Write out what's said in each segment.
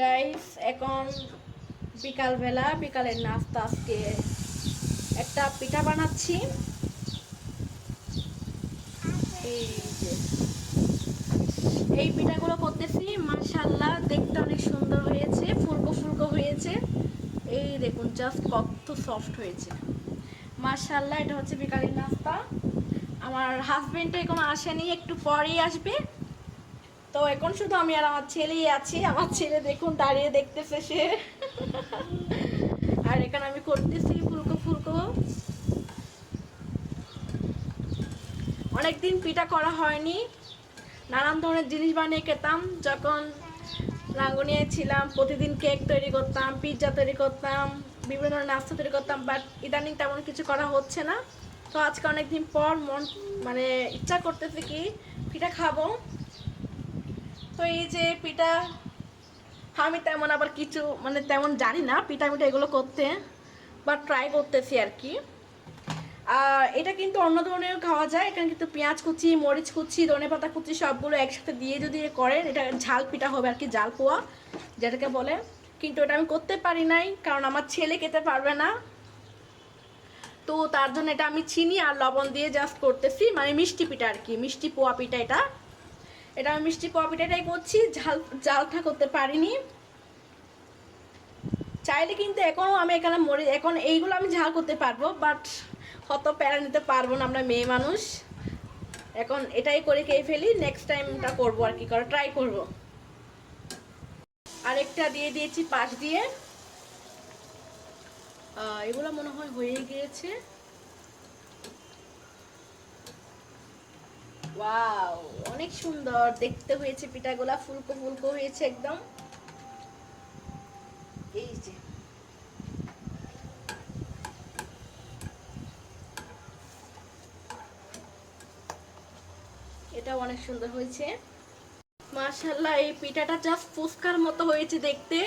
Guys এখন বিকালবেলা, বিকালের নাস্তা আজকে একটা পিঠা বানাচ্ছি। এই যে। এই পিঠাগুলো করতেছি মাশাল্লাহ দেখতে অনেক সুন্দর হয়েছে, ফুলকো ফুলকো হয়েছে। এই দেখুন জাস্ট কত সফট হয়েছে। মাশাল্লাহ এটা হচ্ছে বিকালের নাস্তা। আমার হাজবেন্ডটা এখন আসেনি, একটু পরেই আসবে। তো এখন শুধু আমি আর আমার ছেলেই আছি। আমার ছেলে দেখুন দাঁড়িয়ে দেখতেছে সে। আর এখানে আমি করতেছি ফুলকো ফুলকো। অনেকদিন পিঠা করা হয়নি। নানান ধরনের জিনিস বানিয়ে খেতাম। যখন রাঙ্গুনিয়ায় ছিলাম, প্রতিদিন কেক তৈরি করতাম, পিৎজা তৈরি করতাম, বিভিন্ন ধরনের নাস্তা তৈরি করতাম বাট ইদানিং তেমন কিছু করা হচ্ছে না। তো আজকে অনেকদিন পর মন মানে ইচ্ছা করতেছে কি পিঠা খাব। তো এই যে পিঠা, আমি তেমন আবার কিছু মানে তেমন জানি না পিঠা মিঠা এগুলো করতে বা ট্রাই করতেছি আর কি। এটা কিন্তু অন্য ধরনের খাওয়া যায়, এখানে কিন্তু পেঁয়াজ কুচি, মরিচ কুচি, ধনে পাতা কুচি সবগুলো একসাথে দিয়ে যদি করেন, এটা ঝাল পিঠা হবে আর কি জাল পোয়া, যেটাকে বলে। কিন্তু এটা আমি করতে পারি নাই, কারণ আমার ছেলে খেতে পারবে না। তো তার জন্য এটা আমি চিনি আর লবণ দিয়ে জাস্ট করতেছি মানে মিষ্টি পিঠা আর কি, মিষ্টি পোয়া পিঠা এটা। এটা আমি মিষ্টি পোয়া পিঠাটাই করছি। ঝাল জালটা করতে পারিনি। চাইলে কিন্তু এখনও আমি এখানে মরে, এখন এইগুলো আমি ঝাল করতে পারব বাট কত প্যারা নিতে পারব না আমরা মেয়ে মানুষ। এখন এটাই করে খেয়ে ফেলি নেক্সট টাইমটা করব আর কি করে ট্রাই করব। আরেকটা দিয়ে দিয়েছি পাশ দিয়ে। এগুলো মনে হয় হয়ে গিয়েছে। অনেক সুন্দর। দেখতে হয়েছে পিঠাগুলা, ফুলকো ফুলকো হয়েছে একদম। এই যে। এটা অনেক সুন্দর হয়েছে। মাশাল্লাহ এই পিঠাটা জাস্ট ফুচকার মতো হয়েছে দেখতে।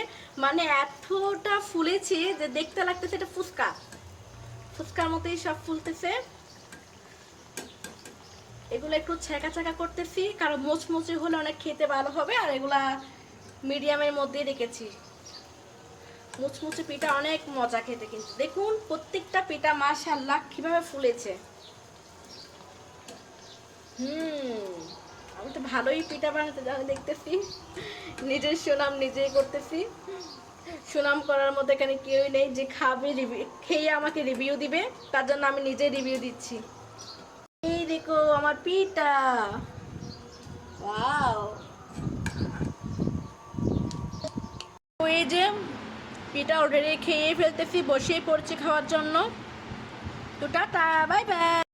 মানে এতটা ফুলেছে যে দেখতে লাগতেছে এটা ফুচকা। ফুচকার মতোই সব ফুলতেছে। এগুলো একটু ছ্যাঁকা ছ্যাঁকা করতেছি, কারণ মোচমোচে হলে অনেক খেতে ভালো হবে, আর এগুলা মিডিয়ামের মধ্যে রেখেছি। মুচমুচে পিঠা অনেক মজা খেতে কিন্তু। দেখুন, প্রত্যেকটা পিঠা মাশাল্লাহ কীভাবে ফুলেছে। হুম, আমি তো ভালোই পিঠা বানাতে দেখতেছি। নিজের সুনাম নিজেই করতেছি। সুনাম করার মধ্যে এখানে কেউই নেই যে খাবে রিভিউ খেয়ে আমাকে রিভিউ দিবে, তার জন্য আমি নিজে রিভিউ দিচ্ছি। আমার পিটা ওয়াও। এই যে পিঠা অলরেডি খেয়ে ফেলতেছি, বসিয়ে পড়ছে খাওয়ার জন্য। তো টাটা, বাই বাই।